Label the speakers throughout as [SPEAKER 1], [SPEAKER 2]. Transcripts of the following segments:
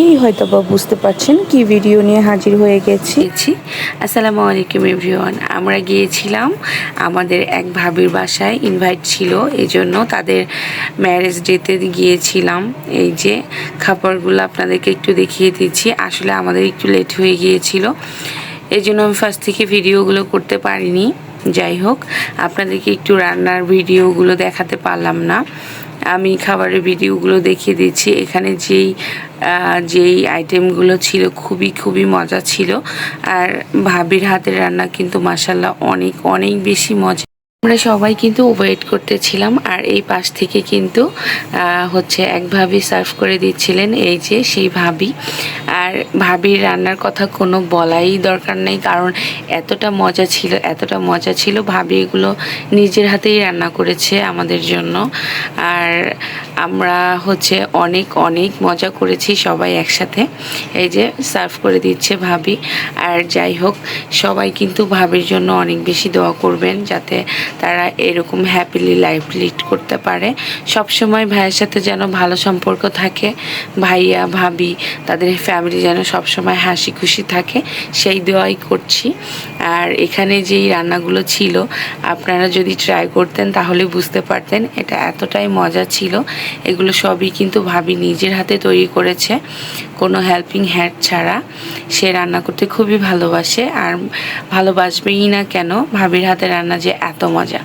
[SPEAKER 1] দেখেই হয়তো বা বুঝতে পারছেন কি ভিডিও নিয়ে হাজির হয়ে গেছি?
[SPEAKER 2] আসসালামু আলাইকুম এভরিওয়ান আমরা গিয়েছিলাম, আমাদের এক ভাবির বাসায় ইনভাইট ছিল এই জন্য তাদের ম্যারেজ ডেতে গিয়েছিলাম। এই যে খাবারগুলো আপনাদেরকে একটু দেখিয়ে দিচ্ছি, আসলে আমাদের একটু লেট হয়ে গিয়েছিল এই জন্য আমি ফার্স্ট থেকে ভিডিওগুলো করতে পারিনি। যাই হোক, আপনাদেরকে একটু রান্নার ভিডিওগুলো দেখাতে পারলাম না। আমি খাবারের ভিডিওগুলো দেখিয়ে দিচ্ছি এখানে যেই যেই আইটেমগুলো ছিল, খুবই খুবই মজা ছিল। আর ভাবির হাতের রান্না কিন্তু মাসাল্লাহ অনেক অনেক বেশি মজা। আমরা সবাই কিন্তু ওয়েট করতেছিলাম আর এই পাশ থেকে কিন্তু হচ্ছে এক ভাবি সার্ভ করে দিচ্ছিলেন এই যে সেই ভাবি। আর ভাবির রান্নার কথা কোনো বলাই দরকার নেই কারণ এতটা মজা ছিল, এতটা মজা ছিল। ভাবি এগুলো নিজের হাতেই রান্না করেছে আমাদের জন্য। আর আমরা হচ্ছে অনেক অনেক মজা করেছি সবাই একসাথে। এই যে সার্ভ করে দিচ্ছে ভাবি। আর যাই হোক, সবাই কিন্তু ভাবির জন্য অনেক বেশি দোয়া করবেন যাতে তারা এরকম হ্যাপিলি লাইফ লিড করতে পারে। সব সময় ভাইয়ের সাথে যেন ভালো সম্পর্ক থাকে, ভাইয়া, ভাবি, তাদের ফ্যামিলি যেন সব সময় হাসি খুশি থাকে, সেই দোয়াই করছি। আর এখানে যেই রান্নাগুলো ছিল, আপনারা যদি ট্রাই করতেন তাহলে বুঝতে পারতেন এটা এতটাই মজা ছিল। এগুলো সবই কিন্তু ভাবি নিজের হাতে তৈরি করেছে। কোনো হেল্পিং হ্যান্ড ছাড়া সে রান্না করতে খুবই ভালোবাসে আর ভালোবাসবেই না কেন, ভাবির হাতে রান্না যে এত মজা।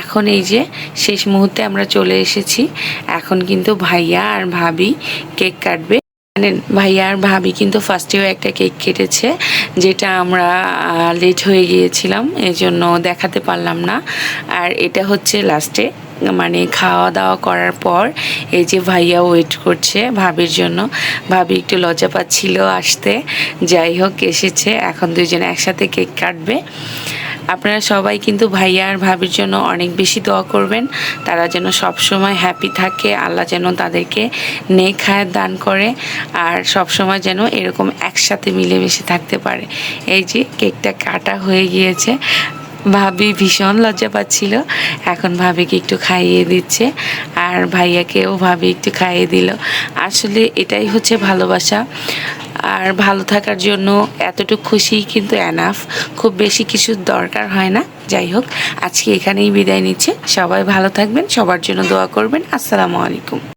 [SPEAKER 2] এখন এই যে শেষ মুহূর্তে আমরা চলে এসেছি, এখন কিন্তু ভাইয়া আর ভাবি কেক কাটবে। জানেন ভাইয়া আর ভাবি কিন্তু ফার্স্টেও একটা কেক কেটেছে, যেটা আমরা লেট হয়ে গিয়েছিলাম এই জন্য দেখাতে পারলাম না। আর এটা হচ্ছে লাস্টে মানে খাওয়া দাওয়া করার পর এই যে ভাইয়া ওয়েট করছে ভাবির জন্য। ভাবি একটু লজ্জা পাচ্ছিল আসতে। যাই হোক, এসেছে। এখন দুজন একসাথে কেক কাটবে। আপনারা সবাই কিন্তু ভাইয়া আর ভাবির জন্য অনেক বেশি দোয়া করবেন। তারা যেন সব সময় হ্যাপি থাকে। আল্লাহ যেন তাদেরকে নেক হায়াত দান করে আর সব সময় যেন এরকম একসাথে মিলেমিশে থাকতে পারে। এই যে কেকটা কাটা হয়ে গিয়েছে। ভাবি ভীষণ লজ্জা পাচ্ছিল। এখন ভাবিকে একটু খাইয়ে দিচ্ছে। আর ভাইয়াকেও ভাবি একটু খাইয়ে দিল। আসলে এটাই হচ্ছে ভালোবাসা। আর ভালো থাকার জন্য এতটুকু খুশিই কিন্তু এনাফ খুব বেশি কিছু দরকার হয় না। যাই হোক, আজকে এখানেই বিদায় নিচ্ছে। সবাই ভালো থাকবেন, সবার জন্য দোয়া করবেন। আসসালামু আলাইকুম।